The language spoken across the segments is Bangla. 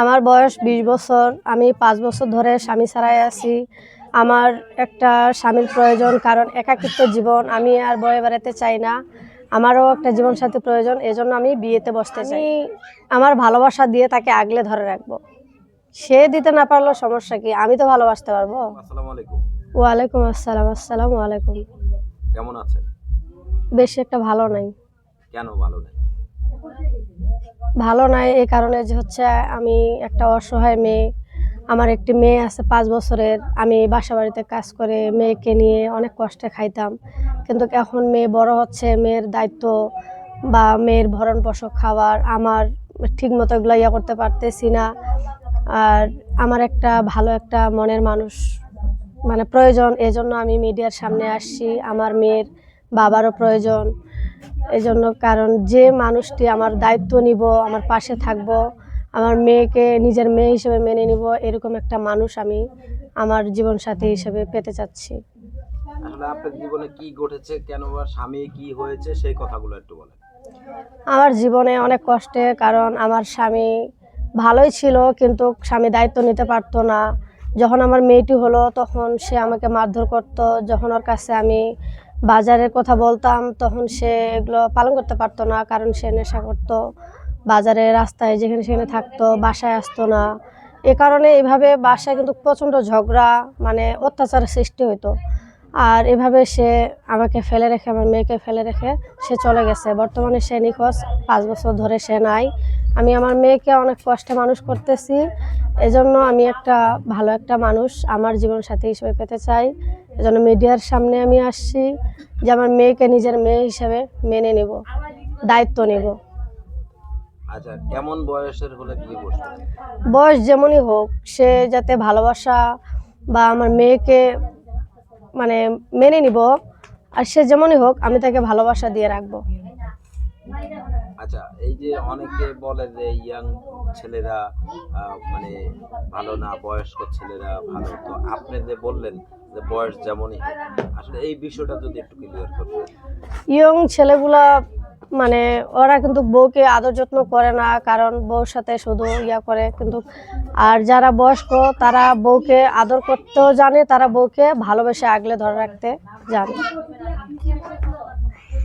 আমার বয়স বিশ বছর আমি পাঁচ বছর ধরে স্বামী ছাড়াই আছি। আমার একটা স্বামীর প্রয়োজন কারণ একাকিত্ব জীবন আমি আর বয়ে বেড়াতে চাই না। আমারও একটা জীবনসাথী প্রয়োজন এজন্য আমি বিয়েতে বসতে চাই। আমার ভালোবাসা দিয়ে তাকে আগলে ধরে রাখব। সে দিতে না পারলেও সমস্যা কি? আমি তো ভালোবাসতে পারব। ওয়ালাইকুম আসসালাম আসসালাম ওয়ালাইকুম কেমন আছেন? বেশি একটা ভালো নাই। কেন ভালো নেই? ভালো নাই এই কারণে যে হচ্ছে আমি একটা অসহায় মেয়ে, আমার একটি মেয়ে আছে পাঁচ বছরের, আমি বাসা বাড়িতে কাজ করে মেয়েকে নিয়ে অনেক কষ্টে খাইতাম। কিন্তু এখন মেয়ে বড় হচ্ছে, মেয়ের দায়িত্ব বা মেয়ের ভরণ পোষক খাবার আমার ঠিক মতো এগুলো ইয়ে করতে পারতেছি না। আর আমার একটা ভালো একটা মনের মানুষ মানে প্রয়োজন, এজন্য আমি মিডিয়ার সামনে আসছি। আমার মেয়ের বাবারও প্রয়োজন। এই জন্য কারণ যে মানুষটি আমার দায়িত্ব নিব আমার পাশে থাকব আমার মেয়েকে নিজের মেয়ে হিসেবে মেনে নিব এরকম একটা মানুষ আমি আমার জীবনসাথী হিসেবে পেতে চাচ্ছি। আপনার জীবনে কি ঘটেছে কেন স্বামী কি হয়েছে সেই কথাগুলো একটু বলেন। আমার জীবনে অনেক কষ্টে কারণ আমার স্বামী ভালোই ছিল কিন্তু স্বামী দায়িত্ব নিতে পারতো না। যখন আমার মেয়েটি হলো তখন সে আমাকে মারধর করতো। যখন ওর কাছে আমি বাজারের কথা বলতাম, তখন সে এগুলো পালন করতে পারতো না, কারণ সে নেশা করতো। বাজারে, রাস্তায়, যেখানে সেখানে থাকতো, বাসায় আসতো না। এ কারণে এভাবে বাসায় কিন্তু প্রচণ্ড ঝগড়া মানে অত্যাচারের সৃষ্টি হতো আর এভাবে সে আমাকে ফেলে রেখে আমার মেয়েকে ফেলে রেখে সে চলে গেছে। বর্তমানে সে নিখোঁজ পাঁচ বছর ধরে সে নাই। আমি আমার মেয়েকে অনেক কষ্টে মানুষ করতেছি। এজন্য আমি একটা ভালো একটা মানুষ আমার জীবন জীবনসাথী হিসেবে পেতে চাই। এজন্য মিডিয়ার সামনে আমি আসছি যে আমার মেয়েকে নিজের মেয়ে হিসেবে মেনে নেব দায়িত্ব নেব। আচ্ছা কেমন বয়সের হলে বিয়ে বসবে? বয়স যেমনই হোক সে যাতে ভালোবাসা বা আমার মেয়েকে মানে মেনে নিব আর সে যেমনই হোক আমি তাকে ভালোবাসা দিয়ে রাখব। আচ্ছা এই যে অনেকে বলে যে ইয়াং ছেলেরা মানে ভালো না বয়স্ক ছেলেরা ভালো। তো আপনি যে বললেন যে বয়স যেমনই আসলে এই বিষয়টা যদি একটু ক্লিয়ার করতেন। ইয়ং ছেলেগুলা মানে ওরা কিন্তু বউকে আদর যত্ন করে না কারণ বউর সাথে শুধু ইয়া করে কিন্তু। আর যারা বয়স্ক তারা বউকে আদর করতেও জানে তারা বউকে ভালোবেসে আগলে ধরে রাখতে জানে।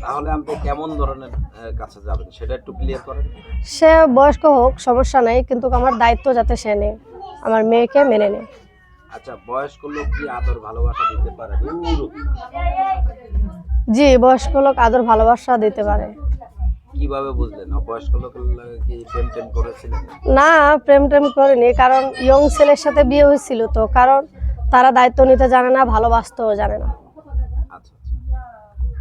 তাহলে আপনি কেমন ধরনের কাছে যাবেন? সেটা একটু ক্লিয়ার করেন। সে বয়স্ক হোক সমস্যা নাই কিন্তু আমার দায়িত্ব যাতে সে নেয় আমার মেয়েকে মেনে নেয়। আচ্ছা বয়স্ক লোক কি আদর ভালোবাসা দিতে পারে? জি বয়স্ক লোক আদর ভালোবাসা দিতে পারে। কীভাবে বুঝলেন বয়স্ক লোকের প্রেম টেম করেছিলেন না, প্রেম টেম করেনি, কারণ ইয়ং ছেলের সাথে বিয়ে হয়েছিল তো, কারণ তারা দায়িত্ব নিতে জানে না, ভালোবাসতেও জানে না।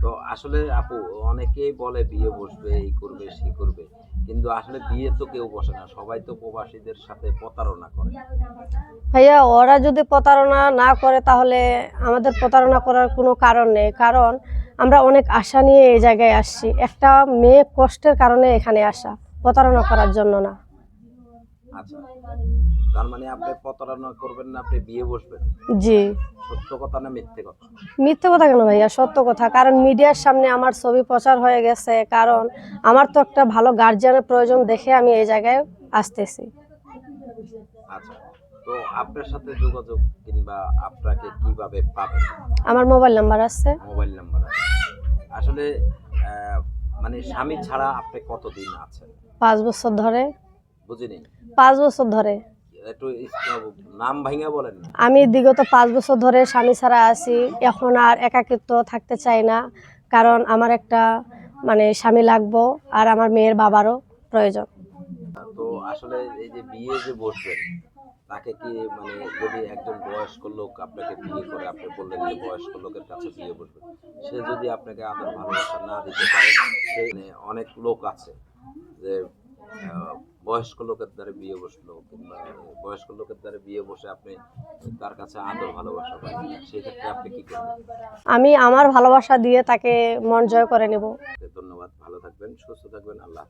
তো আসলে আপু, অনেকেই বলে বিয়ে বসবে, এই করবে সেই করবে। কিন্তু আসলে বিয়ে তো কেউ বসে না, সবাই তো প্রবাসীদের সাথে প্রতারণা করে। ভাইয়া, ওরা যদি প্রতারণা না করে, তাহলে আমাদের প্রতারণা করার কোনো কারণ নেই। কারণ আমরা অনেক আশা নিয়ে এই জায়গায় আসছি। একটা মেয়ে কষ্টের কারণে এখানে আসা, প্রতারণা করার জন্য না। আচ্ছা। তার মানে আপনি প্রতারণা করবেন না আপনি বিয়ে বসবেন। জি। সত্য কথা না মিথ্যে কথা? মিথ্যে কথা কেন ভাইয়া? সত্য কথা। কারণ মিডিয়ার সামনে আমার ছবি প্রচার হয়ে গেছে। কারণ আমার তো একটা ভালো গার্জিয়ানের প্রয়োজন দেখে আমি এই জায়গায় আসতেছি। আচ্ছা। তো আপনার সাথে যোগাযোগ কিংবা আপনাকে কীভাবে পাবে? আমার মোবাইল নাম্বার আছে। মোবাইল নাম্বার আছে। আসলে মানে স্বামী ছাড়া আপনি কতদিন আছেন? পাঁচ বছর ধরে। বুঝিনি? পাঁচ বছর ধরে। একটু নাম ভাঙা বলেন আমি বিগত পাঁচ বছর ধরে স্বামী ছাড়া আছি এখন আর একাকিত্ব থাকতে চাই না কারণ আমার একটা মানে স্বামী লাগবো আর আমার মেয়ের বাবারও প্রয়োজন। তো আসলে এই যে বিয়ে যে বসবেন তাকে কি মানে যদি একজন বয়স্ক লোক আপনাকে বিয়ে করে আপনি বললেন যে বয়স্ক লোকের কাছে বিয়ে সে যদি আপনাকে আদর ভালোবাসা না দিতে পারে সে মানে অনেক লোক আছে যে বয়স্ক লোকের দ্বারা বিয়ে বসল কিংবা বয়স্ক লোকের দ্বারা বিয়ে বসে আপনি তার কাছে আদর ভালোবাসা পাই সেই ক্ষেত্রে আপনি কি করবেন আমি আমার ভালোবাসা দিয়ে তাকে মন জয় করে নেব ধন্যবাদ ভালো থাকবেন সুস্থ থাকবেন আল্লাহ।